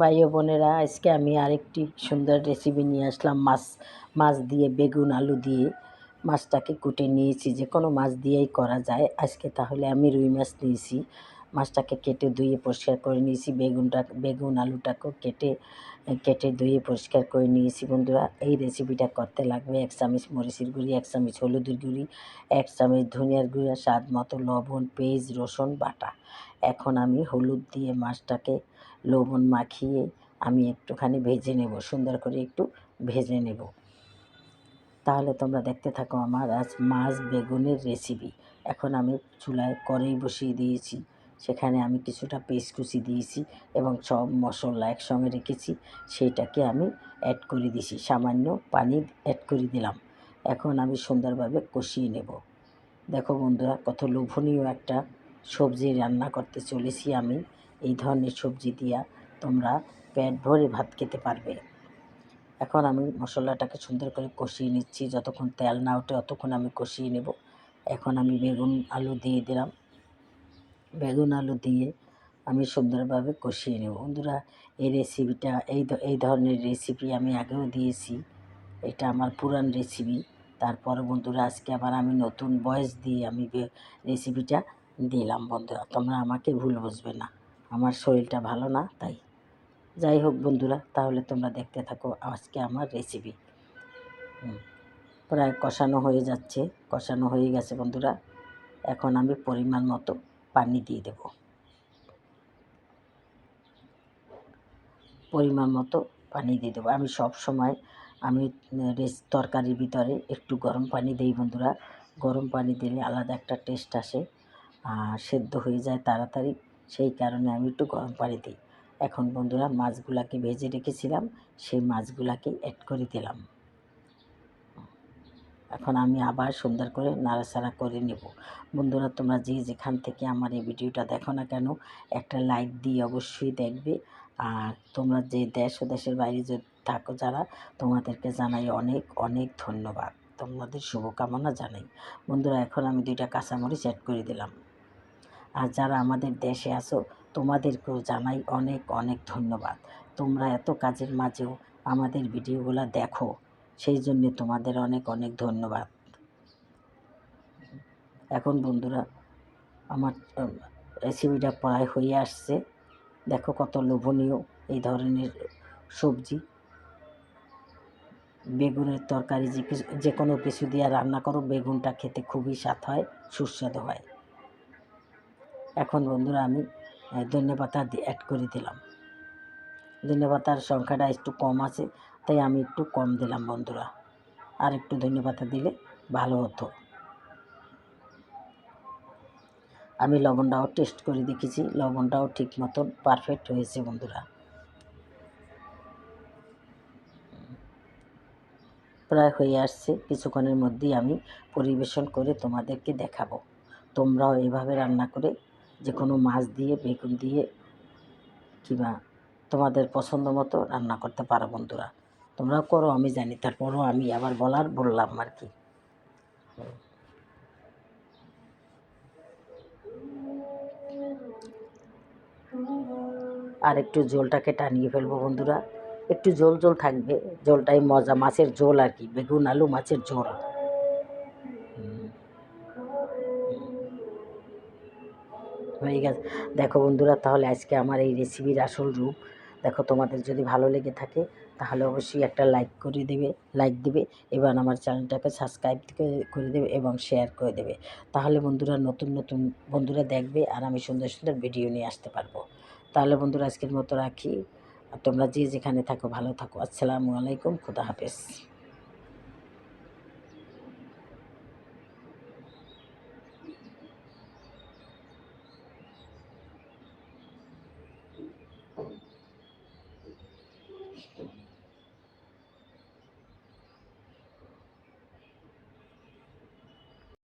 ভাই বোনেরা, আজকে আমি আরেকটি সুন্দর রেসিপি নিয়ে আসলাম। মাছ মাছ দিয়ে বেগুন, আলু দিয়ে মাছটাকে কুটে নিয়েছি। যে কোনো মাছ দিয়েই করা যায়। আজকে তাহলে আমি রুই মাছ নিয়েছি। মাছটাকে কেটে ধুয়ে পরিষ্কার করে নিয়েছি, বেগুনটা, বেগুন আলুটাকেও কেটে কেটে ধুয়ে পরিষ্কার করে নিয়েছি বন্ধুরা। এই রেসিপিটা করতে লাগবে এক চামচ মরিচের গুঁড়ি, এক চামচ হলুদের গুঁড়ি, এক চামচ ধনিয়ার গুঁড়ি, স্বাদ মতো লবণ, পেঁয়াজ, রসুন, বাটা। এখন আমি হলুদ দিয়ে মাছটাকে লবণ মাখিয়ে আমি একটুখানি ভেজে নেব, সুন্দর করে একটু ভেজে নেব। তাহলে তোমরা দেখতে থাকো আমার আজ মাছ বেগুনের রেসিপি এখন আমি চুলায় কড়াই বসিয়ে দিয়েছি। সেখানে আমি কিছুটা পেস্ট কুচি দিয়েছি এবং সব মশলা একসঙ্গে রেখেছি, সেইটাকে আমি অ্যাড করে দিয়েছি। সামান্য পানি অ্যাড করে দিলাম। এখন আমি সুন্দরভাবে কষিয়ে নেব। দেখো বন্ধুরা, কত লোভনীয় একটা সবজি রান্না করতে চলেছি আমি। এই ধরনের সবজি দিয়া তোমরা পেট ভরে ভাত খেতে পারবে। এখন আমি মশলাটাকে সুন্দর করে কষিয়ে নিচ্ছি। যতক্ষণ তেল না ওঠে ততক্ষণ আমি কষিয়ে নেব। এখন আমি বেগুন, আলু দিয়ে দিলাম। বেগুন, আলু দিয়ে আমি সুন্দরভাবে কষিয়ে নেব। বন্ধুরা, এই রেসিপিটা এই এই ধরনের রেসিপি আমি আগেও দিয়েছি। এটা আমার পুরান রেসিপি তারপর বন্ধুরা, আজকে আবার আমি নতুন বয়স দিয়ে আমি রেসিপিটা দিলাম বন্ধুরা, তোমরা আমাকে ভুল বুঝবে না। আমার শরীরটা ভালো না, তাই। যাই হোক বন্ধুরা, তাহলে তোমরা দেখতে থাকো আজকে আমার রেসিপি প্রায় কষানো হয়ে যাচ্ছে, কষানো হয়ে গেছে বন্ধুরা। এখন আমি পরিমাণ মতো পানি দিয়ে দেব। পরিমাণ মতো পানি দিয়ে দেবো। আমি সব সময় আমি তরকারির ভিতরে একটু গরম পানি দিই বন্ধুরা। গরম পানি দিলে আলাদা একটা টেস্ট আসে, আর সেদ্ধ হয়ে যায় তাড়াতাড়ি। সেই কারণে আমি একটু গরম পানি দিই। এখন বন্ধুরা, মাছগুলাকে ভেজে রেখেছিলাম, সেই মাছগুলাকে অ্যাড করে দিলাম। এখন আমি আবার সুন্দর করে নাড়াচাড়া করে নেব। বন্ধুরা, তোমরা যে যেখান থেকে আমার এই ভিডিওটা দেখো না কেন, একটা লাইক দিয়ে অবশ্যই দেখবে। আর তোমরা যে দেশ ও দেশের বাইরে যে থাকো যারা, তোমাদেরকে জানাই অনেক অনেক ধন্যবাদ। তোমাদের শুভকামনা জানাই। বন্ধুরা, এখন আমি দুইটা কাঁচামরিচ অ্যাড করে দিলাম। আর যারা আমাদের দেশে আসো তোমাদেরকেও জানাই অনেক অনেক ধন্যবাদ। তোমরা এত কাজের মাঝেও আমাদের ভিডিওগুলো দেখো। সেই জন্যে তোমাদের অনেক অনেক ধন্যবাদ। এখন বন্ধুরা, আমার রেসিপিটা প্রায় হয়ে আসছে। দেখো কত লোভনীয় এই ধরনের সবজি। বেগুনের তরকারি যে যে কোনো কিছু দিয়ে রান্না করো, বেগুনটা খেতে খুবই স্বাদ হয়, সুস্বাদু হয়। এখন বন্ধুরা, আমি ধনে অ্যাড করে দিলাম। ধনে সংখ্যাটা একটু কম আছে। তাই আমি একটু কম দিলাম বন্ধুরা। আর একটু ধনে পাতা দিলে ভালো হতো। আমি লবণটাও টেস্ট করে দেখেছি, লবণটাও ঠিক মতন পারফেক্ট হয়েছে বন্ধুরা। প্রায় হয়ে আসছে, কিছুক্ষণের মধ্যেই আমি পরিবেশন করে তোমাদেরকে দেখাবো। তোমরাও এভাবে রান্না করে যে কোনো মাছ দিয়ে, বেগুন দিয়ে কিংবা তোমাদের পছন্দ মতো রান্না করতে পারো বন্ধুরা। তোমরাও করো, আমি জানি। তারপরও আমি আবার বলার বললাম আর কি। আর একটু ঝোলটাকে টানিয়ে ফেলব বন্ধুরা। একটু ঝোল ঝোল থাকবে। ঝোলটাই মজা, মাছের ঝোল আর কি, বেগুন, আলু, মাছের ঝোল। হয়ে গেছে। দেখো বন্ধুরা, তাহলে আজকে আমার এই রেসিপির আসল রূপ। দেখো, তোমাদের যদি ভালো লেগে থাকে, তাহলে অবশ্যই একটা লাইক করে দেবে লাইক দেবে এবং আমার চ্যানেলটাকে সাবস্ক্রাইব করে দেবে এবং শেয়ার করে দেবে। তাহলে বন্ধুরা নতুন নতুন বন্ধুরা দেখবে আর আমি সুন্দর সুন্দর ভিডিও নিয়ে আসতে পারব। তাহলে বন্ধুরা আজকের মতো রাখি। আর তোমরা যে যেখানে থাকো, ভালো থাকো। আসসালামু আলাইকুম, খুদা হাফেজ।